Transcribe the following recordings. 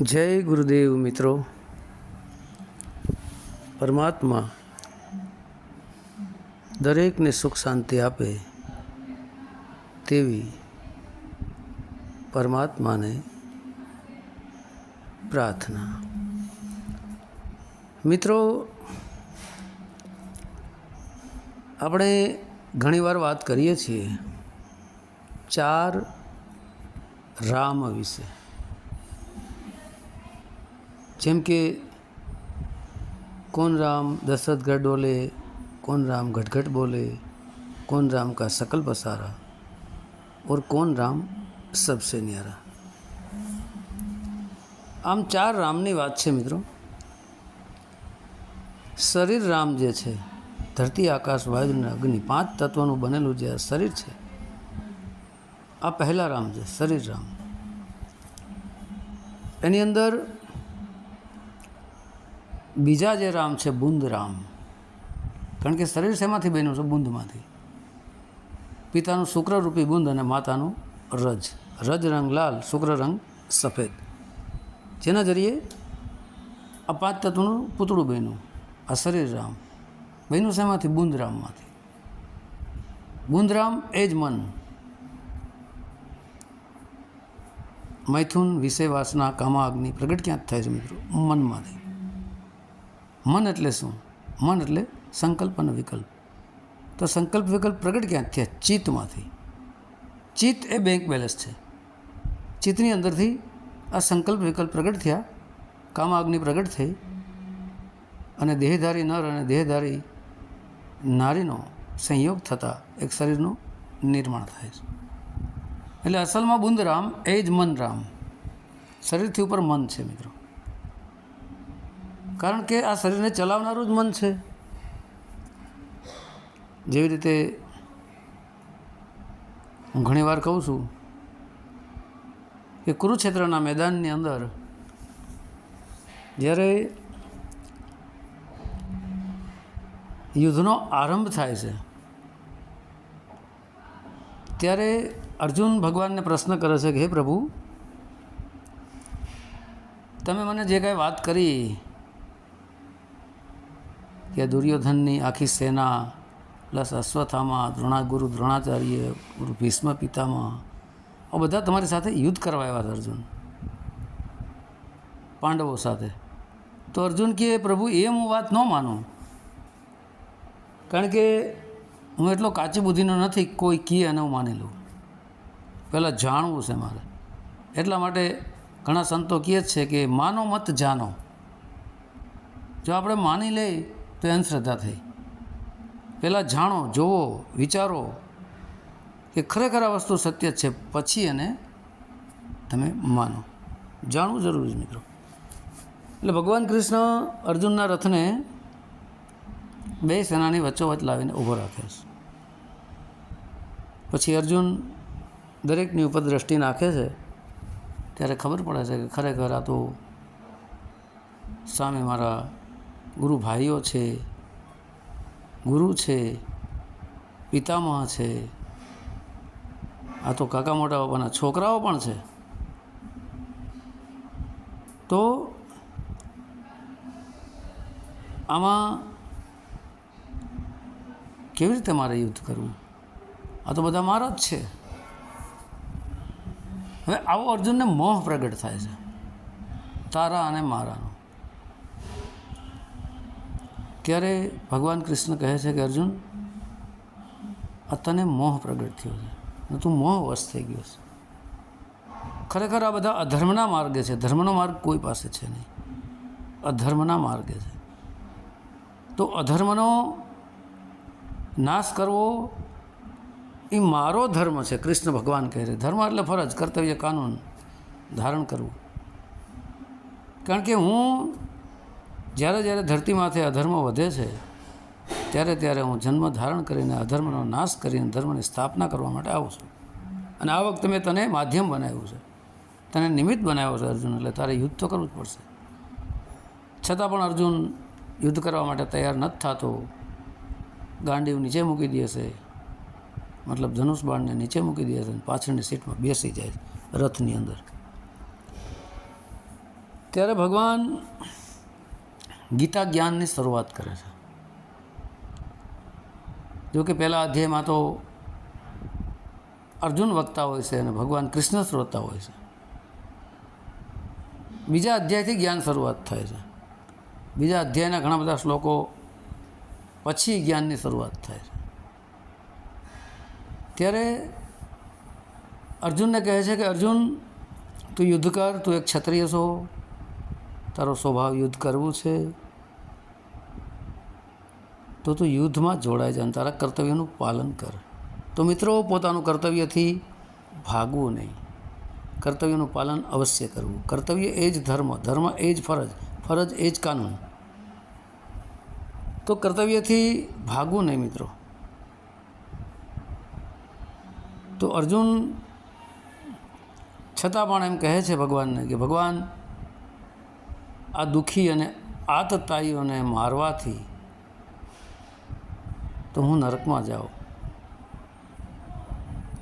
જય ગુરુદેવ મિત્રો. પરમાત્મા દરેકને સુખ શાંતિ આપે તેવી પરમાત્માને પ્રાર્થના. મિત્રો, આપણે ઘણીવાર વાત કરીએ છીએ ચાર રામ વિશે. જેમ કે કોન રામ દશરથ ગઢ ડોલે કોન રામ ગટગટ બોલે કોન રામ કા શકલ પસારા, ઓર કોન રામ સબસે ન્યારા. આમ ચાર રામની વાત છે મિત્રો. શરીર રામ જે છે, ધરતી, આકાશ, વાયુ, અને અગ્નિ, પાંચ તત્વોનું બનેલું જે આ શરીર છે, આ પહેલાં રામ છે, શરીર રામ. એની અંદર બીજા જે રામ છે, બુંદ રામ. કારણ કે શરીર શેમાંથી બન્યું છે? બુંદમાંથી. પિતાનું શુક્રરૂપી બુંદ અને માતાનું રજ. રજ રંગ લાલ, શુક્ર રંગ સફેદ. જેના જરીએ આ પાંચ તત્વનું પૂતળું બન્યું. આ શરીર રામ. બન્યું શેમાંથી? બુંદ રામમાંથી. બુંદ રામ એ જ મન. મૈથુન વિષય વાસના કામા અગ્નિ પ્રગટ ક્યાં થાય છે મિત્રો? મનમાંથી. મન એટલે શું? મન એટલે સંકલ્પ અને વિકલ્પ. તો સંકલ્પ વિકલ્પ પ્રગટ ક્યાંક થયા? ચિત્તમાંથી. ચિત્ત એ બેંક બેલેન્સ છે. ચિત્તની અંદરથી આ સંકલ્પ વિકલ્પ પ્રગટ થયા, કામાગ્નિ પ્રગટ થઈ, અને દેહધારી નર અને દેહધારી નારીનો સંયોગ થતાં એક શરીરનું નિર્માણ થાય છે. એટલે અસલમાં બુંદ રામ એ જ મન રામ. શરીરથી ઉપર મન છે, મિત્રો. કારણ કે આ શરીરને ચલાવનારું જ મન છે. જેવી રીતે હું ઘણીવાર કહું છું કે કુરુક્ષેત્રના મેદાનની અંદર જ્યારે યુદ્ધનો આરંભ થાય છે, ત્યારે અર્જુન ભગવાનને પ્રશ્ન કરે છે કે, હે પ્રભુ, તમે મને જે કાંઈ વાત કરી કે દુર્યોધનની આખી સેના, પ્લસ અશ્વથામા દ્રોણા ગુરુ દ્રોણાચાર્ય, ગુરુ ભીષ્મ પિતામાં આ બધા તમારી સાથે યુદ્ધ કરવા આવ્યા અર્જુન. પાંડવો સાથે. તો અર્જુન કહે પ્રભુ, એ હું વાત ન માનું. કારણ કે હું એટલો કાચી બુદ્ધિનો નથી, કોઈ કીએ અને હું માની લઉં. પહેલાં જાણવું છે મારે. એટલા માટે ઘણા સંતો કહે છે કે, માનો મત જાનો જો આપણે માની લઈએ તો અંધશ્રદ્ધા થઈ. પહેલાં જાણો જોવો વિચારો કે ખરેખર આ વસ્તુ સત્ય છે. પછી એને તમે માનો. જાણવું જરૂરી છે મિત્રો. એટલે ભગવાન કૃષ્ણ અર્જુનના રથને બે સેનાની વચ્ચોવચ લાવીને ઊભો રાખે છે. પછી અર્જુન દરેકની ઉપર દ્રષ્ટિ નાખે છે. ત્યારે ખબર પડે છે કે ખરેખર આ તો સામે મારા ગુરુ ભાઈઓ છે, ગુરુ છે, પિતામહ છે. આ તો કાકા મોટા બાપાના છોકરાઓ પણ છે. તો આમાં કેવી રીતે મારે યુદ્ધ કરવું? આ તો બધા મારા જ છે. હવે આવો અર્જુનને મોહ પ્રગટ થાય છે. તારા અને મારાનો. ત્યારે ભગવાન કૃષ્ણ કહે છે કે અર્જુન આ તને મોહ પ્રગટ થયો છે. તું તું મોહવશ થઈ ગયો છે. ખરેખર આ બધા અધર્મના માર્ગે છે. ધર્મનો માર્ગ કોઈ પાસે છે નહીં. અધર્મના માર્ગે છે. તો અધર્મનો નાશ કરવો એ મારો ધર્મ છે. કૃષ્ણ ભગવાન કહે છે. ધર્મ એટલે ફરજ, કર્તવ્ય કાનૂન ધારણ કરવું. કારણ કે હું જ્યારે જ્યારે ધરતી માથે અધર્મ વધે છે, ત્યારે ત્યારે હું જન્મ ધારણ કરીને અધર્મનો નાશ કરીને ધર્મની સ્થાપના કરવા માટે આવું છું. અને આ વખતે મેં તને માધ્યમ બનાવ્યું છે. તને નિમિત્ત બનાવ્યો છે અર્જુન, એટલે તારે યુદ્ધ તો કરવું જ પડશે. છતાં પણ અર્જુન, યુદ્ધ કરવા માટે તૈયાર નથી થતો. ગાંડીવ નીચે મૂકી દે છે. મતલબ ધનુષ બાણને નીચે મૂકી દે છે અને પાછળની સીટમાં બેસી જાય રથની અંદર. ત્યારે ભગવાન ગીતા જ્ઞાનની શરૂઆત કરે છે. જો કે પહેલા અધ્યાયમાં તો અર્જુન વક્તા હોય છે અને ભગવાન કૃષ્ણ શ્રોતા હોય છે. બીજા અધ્યાયથી જ્ઞાન શરૂઆત થાય છે. બીજા અધ્યાયના ઘણા બધા શ્લોકો પછી જ્ઞાનની શરૂઆત થાય છે. ત્યારે અર્જુનને કહે છે કે, અર્જુન, તું યુદ્ધ કર તું એક ક્ષત્રિય છો. તારો સ્વભાવ યુદ્ધ કરવું છે? તો તું યુદ્ધમાં જોડાઈ જા અને તારા કર્તવ્યનું પાલન કર. તો મિત્રો, પોતાનું કર્તવ્યથી ભાગવું નહીં. કર્તવ્યનું પાલન અવશ્ય કરવું. કર્તવ્ય એ જ ધર્મ. ધર્મ એ જ ફરજ. ફરજ એ જ કાનૂન. તો કર્તવ્યથી ભાગવું નહીં મિત્રો. તો અર્જુન છતાં પણ એમ કહે છે ભગવાનને કે ભગવાન આ દુઃખી અને આતતાઈઓને મારવાથી તો હું નરકમાં જાઉં.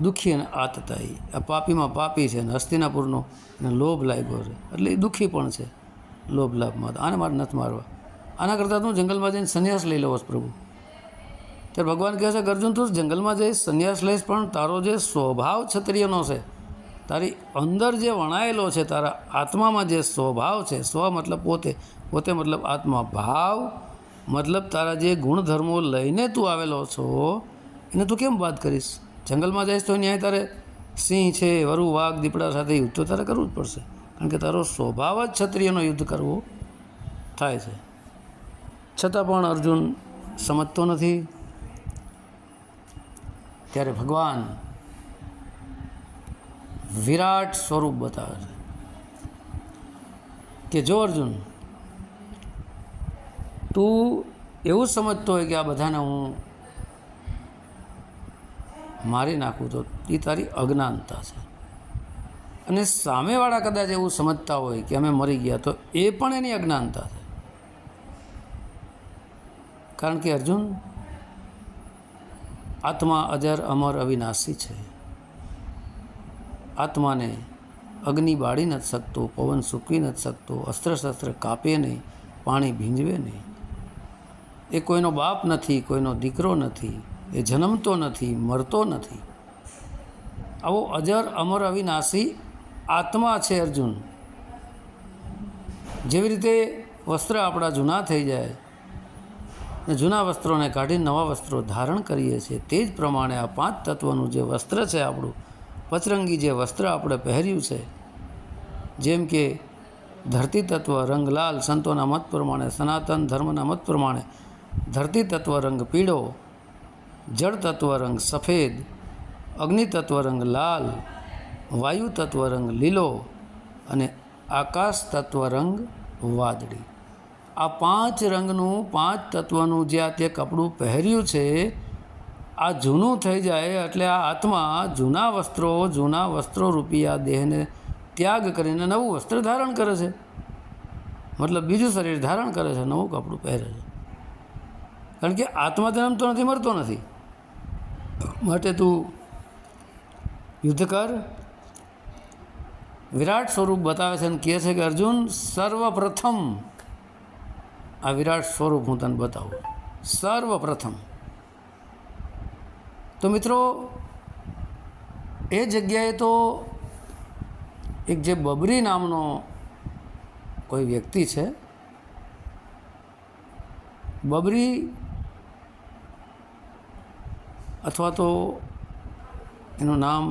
દુઃખી અને આતતાઈ આ પાપીમાં પાપી છે અને હસ્તિનાપુરનો અને લોભ લાગ્યો છે. એટલે એ દુઃખી પણ છે, લોભ લાભમાં. આને મારે નથી મારવા. આના કરતાં તું જંગલમાં જઈને સંન્યાસ લઈ લઉં પ્રભુ. ત્યારે ભગવાન કહે છે કે અર્જુન, તું જંગલમાં જઈશ, સંન્યાસ લઈશ, પણ તારો જે સ્વભાવ ક્ષત્રિયનો છે તારી અંદર જે વણાયેલો છે, તારા આત્મામાં જે સ્વભાવ છે, સ્વ મતલબ પોતે પોતે મતલબ આત્મા. ભાવ મતલબ તારા જે ગુણધર્મો લઈને તું આવેલો છો, એને તું કેમ વાત કરીશ? જંગલમાં જઈશ તો ન્યાય તારે સિંહ છે, વરુ, વાઘ, દીપડા સાથે યુદ્ધ તો તારે કરવું જ પડશે. કારણ કે તારો સ્વભાવ જ ક્ષત્રિયનો યુદ્ધ કરવો થાય છે. છતાં પણ અર્જુન સમજતો નથી. ત્યારે ભગવાન વિરાટ સ્વરૂપ બતાવે છે. કે જો અર્જુન, તું એવું સમજતો હોય કે આ બધાને હું મારી નાખું તો એ તારી અજ્ઞાનતા છે. અને સામેવાળા કદાચ એવું સમજતા હોય કે અમે મરી ગયા તો એ પણ એની અજ્ઞાનતા છે. કારણ કે અર્જુન આત્મા અજર અમર અવિનાશી છે. આત્માને અગ્નિ બાળી નથી શકતો, પવન સૂકવી નથી શકતો અસ્ત્ર શસ્ત્ર કાપે નહીં, પાણી ભીંજવે નહીં. એ કોઈનો બાપ નથી, કોઈનો દીકરો નથી, એ જન્મતો નથી, મરતો નથી. આવો અજર, અમર, અવિનાશી આત્મા છે અર્જુન. જેવી રીતે વસ્ત્ર આપણા જૂના થઈ જાય, ને જૂના વસ્ત્રોને કાઢી નવા વસ્ત્રો ધારણ કરીએ છીએ, તે જ પ્રમાણે આ પાંચ તત્વનું જે વસ્ત્ર છે આપણું પચરંગી જે વસ્ત્ર આપણે પહેર્યું છે, જેમ કે ધરતી તત્વ રંગ લાલ સંતોના મત પ્રમાણે, સનાતન ધર્મના મત પ્રમાણે ધરતી તત્વ રંગ પીળો જળ તત્વ રંગ સફેદ અગ્નિ તત્વ રંગ લાલ વાયુ તત્વ રંગ લીલો અને આકાશ તત્વ રંગ વાદળી. આ પાંચ રંગનું, પાંચ તત્વનું જે આ તે કપડું પહેર્યું છે આ જૂનું થઈ જાય એટલે આ આત્મા જૂના વસ્ત્રો જૂના વસ્ત્રો રૂપી આ દેહને ત્યાગ કરીને નવું વસ્ત્ર ધારણ કરે છે. મતલબ બીજું શરીર ધારણ કરે છે, નવું કપડું પહેરે છે. કારણ કે આત્મા જન્મતો નથી, મરતો નથી. માટે તું યુદ્ધ કર. વિરાટ સ્વરૂપ બતાવે છે અને કહે છે કે, અર્જુન, સર્વપ્રથમ આ વિરાટ સ્વરૂપ હું તને બતાવું. સર્વપ્રથમ. તો મિત્રો, એ જગ્યાએ તો એક જે બબરી નામનો કોઈ વ્યક્તિ છે, બબરી અથવા તો એનું નામ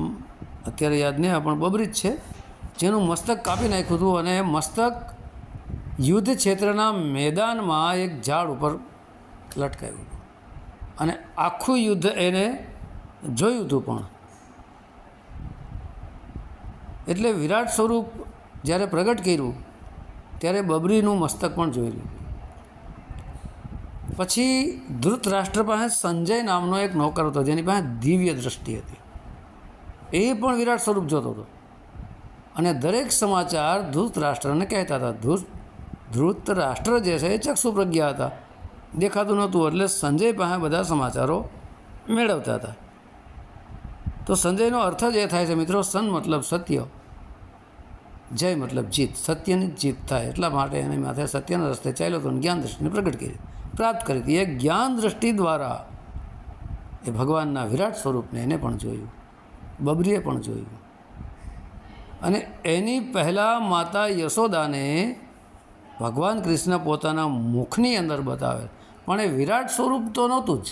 અત્યારે યાદ નહીં આવે, પણ બબરી જ છે, જેનું મસ્તક કાપી નાખ્યું હતું અને મસ્તક યુદ્ધ ક્ષેત્રના મેદાનમાં એક ઝાડ ઉપર લટકાવ્યું હતું. અને આખું યુદ્ધ એને જોયું હતું પણ. એટલે વિરાટ સ્વરૂપ જ્યારે પ્રગટ કર્યું, ત્યારે બબરીનું મસ્તક પણ જોઈ લીધું. પછી ધૃતરાષ્ટ્ર પાસે સંજય નામનો એક નોકર હતો, જેની પાસે દિવ્ય દ્રષ્ટિ હતી. એ પણ વિરાટ સ્વરૂપ જોતો હતો. અને દરેક સમાચાર ધૃતરાષ્ટ્રને કહેતા હતા. ધૃત ધૃતરાષ્ટ્ર જે છે એ ચક્ષુ પ્રજ્ઞા હતા. દેખાતું નહોતું, એટલે સંજય પાસે બધા સમાચારો મેળવતા હતા. તો સંજયનો અર્થ જ એ થાય છે, મિત્રો, સન મતલબ સત્ય, જય મતલબ જીત. સત્યની જીત થાય એટલા માટે એની માથે સત્યના રસ્તે ચાલ્યો હતો જ્ઞાન દ્રષ્ટિને પ્રગટ કરી. પ્રાપ્ત કરી હતી. એ જ્ઞાન દ્રષ્ટિ દ્વારા એ ભગવાનના વિરાટ સ્વરૂપને એને પણ જોયું, બબરીએ પણ જોયું. અને એની પહેલાં માતા યશોદાને ભગવાન કૃષ્ણ પોતાના મુખની અંદર બતાવે પણ એ વિરાટ સ્વરૂપ તો નહોતું જ.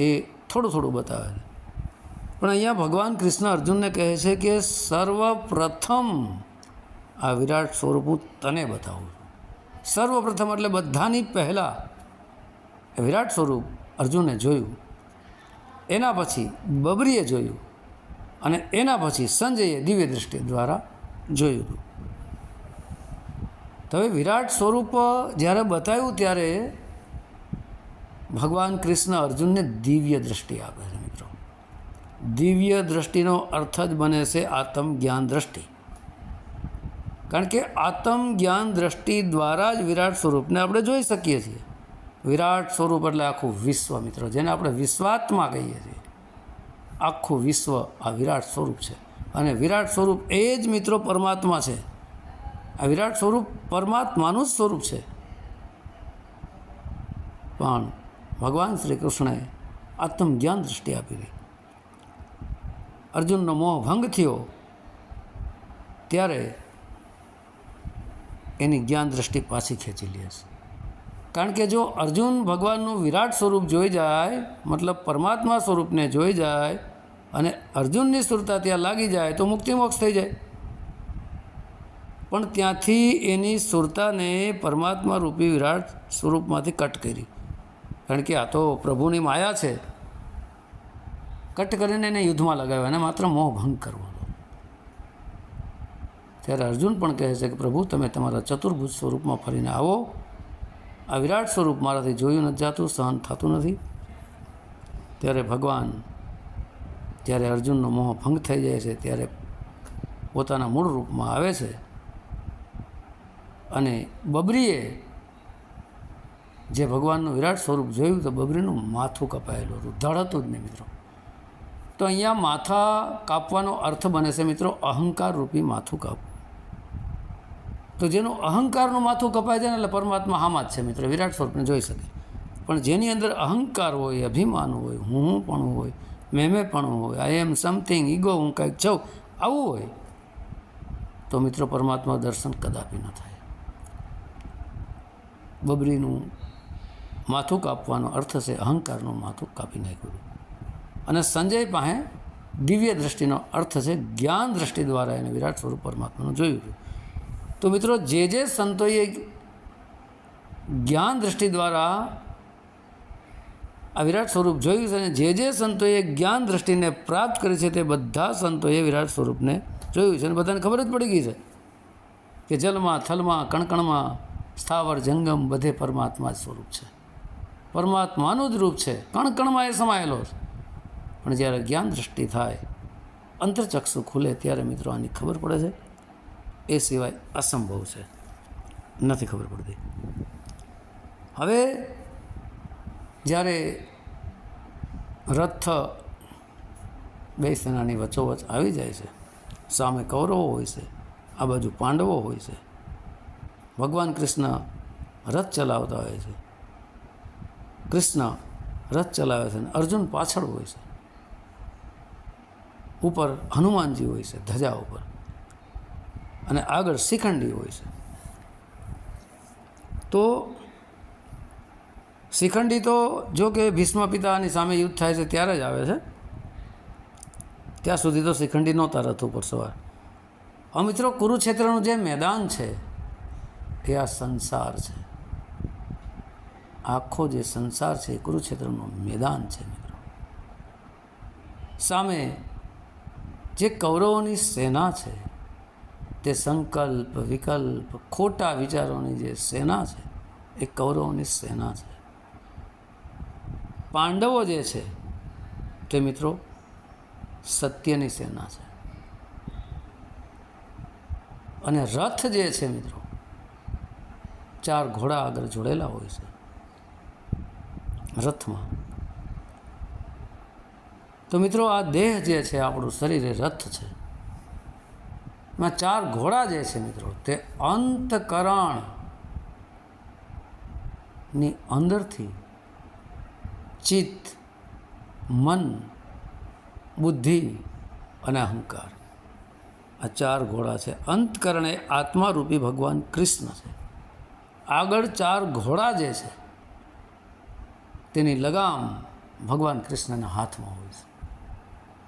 એ થોડું થોડું બતાવે પણ અહીંયા ભગવાન કૃષ્ણ અર્જુનને કહે છે કે સર્વપ્રથમ આ વિરાટ સ્વરૂપ હું તને બતાવું સર્વપ્રથમ એટલે બધાની પહેલાં વિરાટ સ્વરૂપ અર્જુને જોયું. એના પછી બબરીએ જોયું અને એના પછી સંજયે દિવ્ય દ્રષ્ટિ દ્વારા જોયું. હતું તો હવે વિરાટ સ્વરૂપ જ્યારે બતાવ્યું ત્યારે ભગવાન કૃષ્ણ અર્જુનને દિવ્ય દ્રષ્ટિ આપે છે. દિવ્ય દ્રષ્ટિનો અર્થ જ બને છે આત્મજ્ઞાન દ્રષ્ટિ. કારણ કે આત્મજ્ઞાન દ્રષ્ટિ દ્વારા જ વિરાટ સ્વરૂપને આપણે જોઈ શકીએ છીએ. વિરાટ સ્વરૂપ એટલે આખું વિશ્વ મિત્રો, જેને આપણે વિશ્વાત્મા કહીએ છીએ. આખું વિશ્વ આ વિરાટ સ્વરૂપ છે. અને વિરાટ સ્વરૂપ એ જ મિત્રો પરમાત્મા છે. આ વિરાટ સ્વરૂપ પરમાત્માનું જ સ્વરૂપ છે. પણ ભગવાન શ્રી કૃષ્ણએ આત્મજ્ઞાન દ્રષ્ટિ આપી હતી અર્જુનનો મોહ ભંગ થયો, ત્યારે એની જ્ઞાન દ્રષ્ટિ પાછી ખેંચી લે છે. કારણ કે જો અર્જુન ભગવાનનું વિરાટ સ્વરૂપ જોઈ જાય, મતલબ પરમાત્મા સ્વરૂપને જોઈ જાય, અને અર્જુનની સુરતા ત્યાં લાગી જાય, તો મુક્તિ મોક્ષ થઈ જાય. પણ ત્યાંથી એની સુરતાને પરમાત્મા રૂપી વિરાટ સ્વરૂપમાંથી કટ કરી. કારણ કે આ તો પ્રભુની માયા છે. કટ કરીને એને યુદ્ધમાં લગાવ્યો. અને માત્ર મોહ ભંગ કરવાનો. ત્યારે અર્જુન પણ કહે છે કે, પ્રભુ, તમે તમારા ચતુર્ભુજ સ્વરૂપમાં ફરીને આવો. આ વિરાટ સ્વરૂપ મારાથી જોયું નથી જાતું, સહન થતું નથી. ત્યારે ભગવાન, જ્યારે અર્જુનનો મોહ ભંગ થઈ જાય છે, ત્યારે પોતાના મૂળ રૂપમાં આવે છે અને બબરીએ જે ભગવાનનું વિરાટ સ્વરૂપ જોયું, તો બબરીનું માથું કપાયેલું હતું. ધડ હતું જ નહીં, મિત્રો. તો અહીંયા માથા કાપવાનો અર્થ બને છે મિત્રો અહંકાર રૂપી માથું કાપવું. તો જેનું અહંકારનું માથું કપાય છે ને એટલે પરમાત્મા હામાં જ છે મિત્રો, વિરાટ સ્વરૂપને જોઈ શકે. પણ જેની અંદર અહંકાર હોય, અભિમાન હોય હું પણ હોય મેમે પણ હોય આઈ એમ સમથિંગ ઈગો હું કંઈક છું, આવું હોય, તો મિત્રો પરમાત્મા દર્શન કદાપી ન થાય. બબરીનું માથું કાપવાનો અર્થ છે અહંકારનું માથું કાપી નાખ્યું. અને સંજય પાસે દિવ્ય દ્રષ્ટિનો અર્થ છે જ્ઞાન દ્રષ્ટિ દ્વારા એને વિરાટ સ્વરૂપ પરમાત્માનું જોયું છે તો મિત્રો જે જે સંતોએ જ્ઞાન દ્રષ્ટિ દ્વારા આ વિરાટ સ્વરૂપ જોયું છે અને જે જે સંતોએ જ્ઞાન દ્રષ્ટિને પ્રાપ્ત કરી છે તે બધા સંતોએ વિરાટ સ્વરૂપને જોયું છે અને બધાને ખબર જ પડી ગઈ છે કે જલમાં, થલમાં, કણકણમાં, સ્થાવર, જંગમ બધે પરમાત્મા જ સ્વરૂપ છે. પરમાત્માનું જ રૂપ છે. કણકણમાં એ સમાયેલો છે. પણ જ્યારે જ્ઞાન દ્રષ્ટિ થાય, અંતરચક્ષુ ખુલે ત્યારે મિત્રો આની ખબર પડે છે. એ સિવાય અસંભવ છે. નથી ખબર પડતી. હવે જ્યારે રથ બે સેનાની વચ્ચોવચ આવી જાય છે, સામે કૌરવો હોય છે, આ બાજુ પાંડવો હોય છે, ભગવાન કૃષ્ણ રથ ચલાવતા હોય છે. કૃષ્ણ રથ ચલાવે છે અને અર્જુન પાછળ હોય છે. ઉપર હનુમાનજી હોય છે, ધજા ઉપર. અને આગળ શિખંડી હોય છે. તો શિખંડી તો જો કે ભીષ્મ પિતાની સામે યુદ્ધ થાય છે, ત્યારે જ આવે છે. ત્યાં સુધી તો શિખંડી નહોતા રથ ઉપર સવાર. હવે મિત્રો, કુરુક્ષેત્રનું જે મેદાન છે, એ આ સંસાર છે. આખો જે સંસાર છે, એ કુરુક્ષેત્રનું મેદાન છે, મિત્રો. સામે જે કૌરવોની સેના છે, તે સંકલ્પ, વિકલ્પ, ખોટા વિચારોની જે સેના છે, એ કૌરવોની સેના છે. પાંડવો જે છે, તે મિત્રો સત્યની સેના છે. અને રથ જે છે મિત્રો, ચાર ઘોડા આગળ જોડેલા હોય છે, રથમાં તો મિત્રો, આ દેહ જે છે, આપણું શરીર એ રથ છે. એમાં ચાર ઘોડા જે છે મિત્રો, તે અંતકરણની અંદરથી ચિત્ત, મન, બુદ્ધિ અને અહંકાર. આ ચાર ઘોડા છે. અંતકરણ એ આત્મારૂપી ભગવાન કૃષ્ણ છે. આગળ ચાર ઘોડા જે છે, તેની લગામ ભગવાન કૃષ્ણના હાથમાં હોય છે.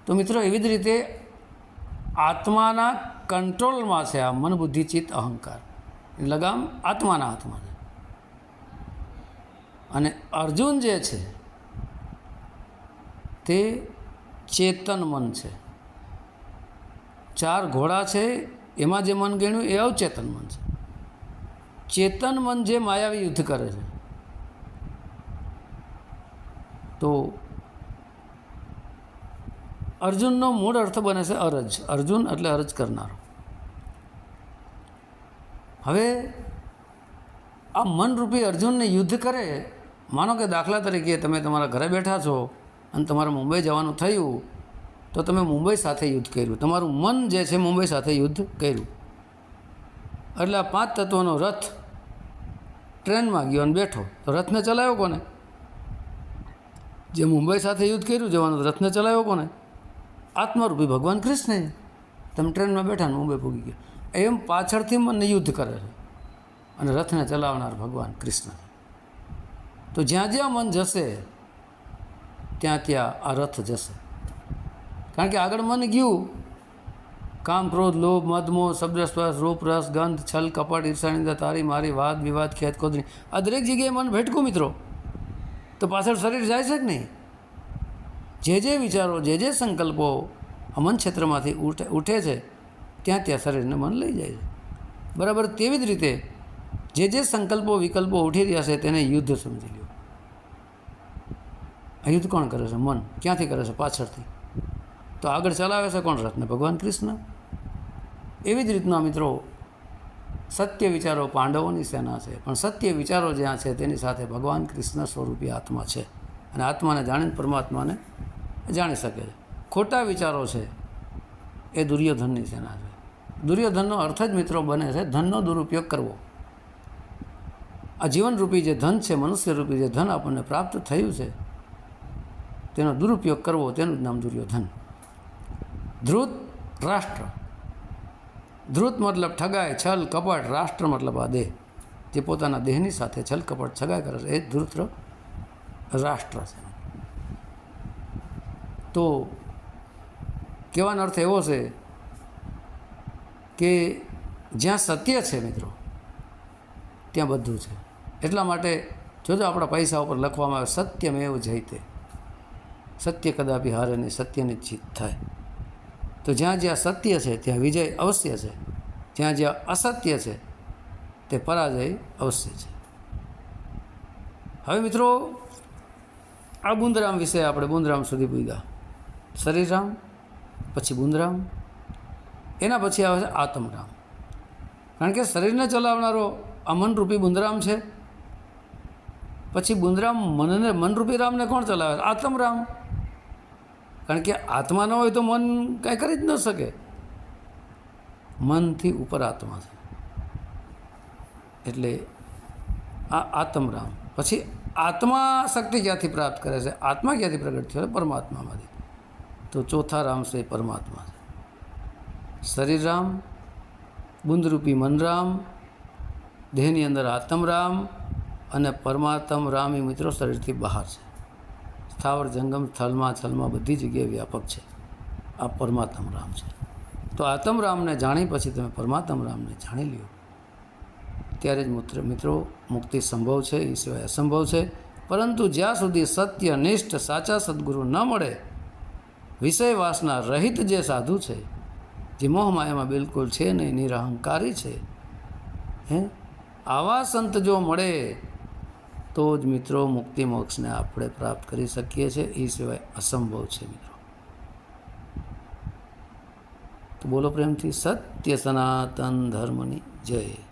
તો મિત્રો એવી જ રીતે આત્માના કંટ્રોલમાં છે આ મન બુદ્ધિ ચિત્ત, અહંકાર. લગામ આત્માના છે. અને અર્જુન જે છે, તે ચેતન મન છે. ચાર ઘોડા છે, એમાં જે મન ગણ્યું એ અવચેતન મન છે. ચેતન મન જે માયાવી યુદ્ધ કરે છે, તો અર્જુનનો મૂળ અર્થ બને છે અરજ. અર્જુન એટલે અરજ કરનારો. હવે આ મનરૂપી અર્જુનને યુદ્ધ કરે, માનો કે દાખલા તરીકે તમે તમારા ઘરે બેઠા છો અને તમારે મુંબઈ જવાનું થયું, તો તમે મુંબઈ સાથે યુદ્ધ કર્યું. તમારું મન જે છે મુંબઈ સાથે યુદ્ધ કર્યું. એટલે આ પાંચ તત્વોનો રથ ટ્રેનમાં ગયો અને બેઠો. તો રથને ચલાવ્યો કોને? જે મુંબઈ સાથે યુદ્ધ કર્યું, જવાનું રથને ચલાવ્યો કોને? આત્મારૂપી ભગવાન કૃષ્ણ તમે ટ્રેનમાં બેઠા ને મુંબઈ પૂગી ગયા. એમ પાછળથી મનને યુદ્ધ કરે છે. અને રથને ચલાવનાર ભગવાન કૃષ્ણ. તો જ્યાં જ્યાં મન જશે, ત્યાં ત્યાં આ રથ જશે. કારણ કે આગળ મન ગયું. કામ, ક્રોધ, લોભ મદમો શબ્દ રૂપરસ રૂપ, રસ, ગંધ, છલ, કપટ ઈર્ષાનિંદા તારી, મારી, વાદ, વિવાદ ખેત ખોદરી આ દરેક જગ્યાએ મન ભેટકું, મિત્રો. તો પાછળ શરીર જાય છે કે નહીં? જે જે વિચારો, જે જે સંકલ્પો હમન ક્ષેત્રમાંથી ઉઠે ઉઠે છે, ત્યાં ત્યાં શરીરને મન લઈ જાય છે. બરાબર તેવી જ રીતે જે જે સંકલ્પો, વિકલ્પો ઉઠી રહ્યા છે તેને યુદ્ધ સમજી લ્યો. આ યુદ્ધ કોણ કરે છે? મન. ક્યાંથી કરે છે? પાછળથી. તો આગળ ચલાવે છે કોણ? રત્ન ભગવાન કૃષ્ણ. એવી જ રીતના મિત્રો સત્ય વિચારો પાંડવોની સેના છે. પણ સત્ય વિચારો જ્યાં છે તેની સાથે ભગવાન કૃષ્ણ સ્વરૂપી આત્મા છે. અને આત્માને જાણીને પરમાત્માને જાણી શકે છે. ખોટા વિચારો છે એ દુર્યોધનની સેના છે. દુર્યોધનનો અર્થ જ મિત્રો બને છે ધનનો દુરુપયોગ કરવો. આ જીવનરૂપી જે ધન છે, મનુષ્યરૂપી જે ધન આપણને પ્રાપ્ત થયું છે, તેનો દુરુપયોગ કરવો, તેનું જ નામ દુર્યોધન. ધ્રુત રાષ્ટ્ર. ધ્રુત મતલબ ઠગાય છલ, કપટ, રાષ્ટ્ર મતલબ આ દેહ. જે પોતાના દેહની સાથે છલ, કપટ છગાય કરે છે. એ ધ્રુત રાષ્ટ્ર છે. તો કહેવાનો અર્થ એવો છે કે જ્યાં સત્ય છે મિત્રો, ત્યાં બધું છે. એટલા માટે જોજો આપણા પૈસા ઉપર લખવામાં આવે, સત્યમેવ જયતે. સત્ય કદાપી હારે નહીં, સત્યની જીત થાય. તો જ્યાં જ્યાં સત્ય છે, ત્યાં વિજય અવશ્ય છે. જ્યાં જ્યાં અસત્ય છે, તે પરાજય અવશ્ય છે. હવે મિત્રો આ બુંદરામ વિશે આપણે બુંદરામ સુધી પૂગ્યા શરીરરામ પછી બુંદરામ એના પછી આવે છે આત્મરામ. કારણ કે શરીરને ચલાવનારો આ મનરૂપી બુંદરામ છે. પછી બુંદરામ મનને, મનરૂપી રામને કોણ ચલાવે? આત્મરામ. કારણ કે આત્મા ન હોય તો મન કાંઈ કરી જ ન શકે. મનથી ઉપર આત્મા છે. એટલે આ આત્મરામ. પછી આત્મા શક્તિ ક્યાંથી પ્રાપ્ત કરે છે? આત્મા ક્યાંથી પ્રગટ થયો? પરમાત્મામાંથી. તો ચોથા રામ છે પરમાત્મા છે. શરીર રામ, બુંદરૂપી મનરામ દેહની અંદર આત્મરામ અને પરમાત્મ રામ એ મિત્રો શરીરથી બહાર છે. સ્થાવર જંગમ સ્થળમાં છલમાં બધી જગ્યાએ વ્યાપક છે. આ પરમાત્મ રામ છે. તો આત્મ રામને જાણી પછી તમે પરમાત્મ રામને જાણી લ્યો. ત્યારે જ મિત્ર મિત્રો, મુક્તિ સંભવ છે, એ સિવાય અસંભવ છે. પરંતુ જ્યાં સુધી સત્ય નિષ્ઠ સાચા સદગુરુ ન મળે, વિષય વાસના રહિત જે સાધુ છે, જે મોહમાયામાં બિલકુલ છે નહીં, નિરહંકારી છે, હે? આવા સંત જો મળે, તો જ મિત્રો મુક્તિ મોક્ષને આપણે પ્રાપ્ત કરી શકીએ છીએ, એ સિવાય અસંભવ છે, મિત્રો. તો બોલો પ્રેમથી, સત્ય સનાતન ધર્મની જય.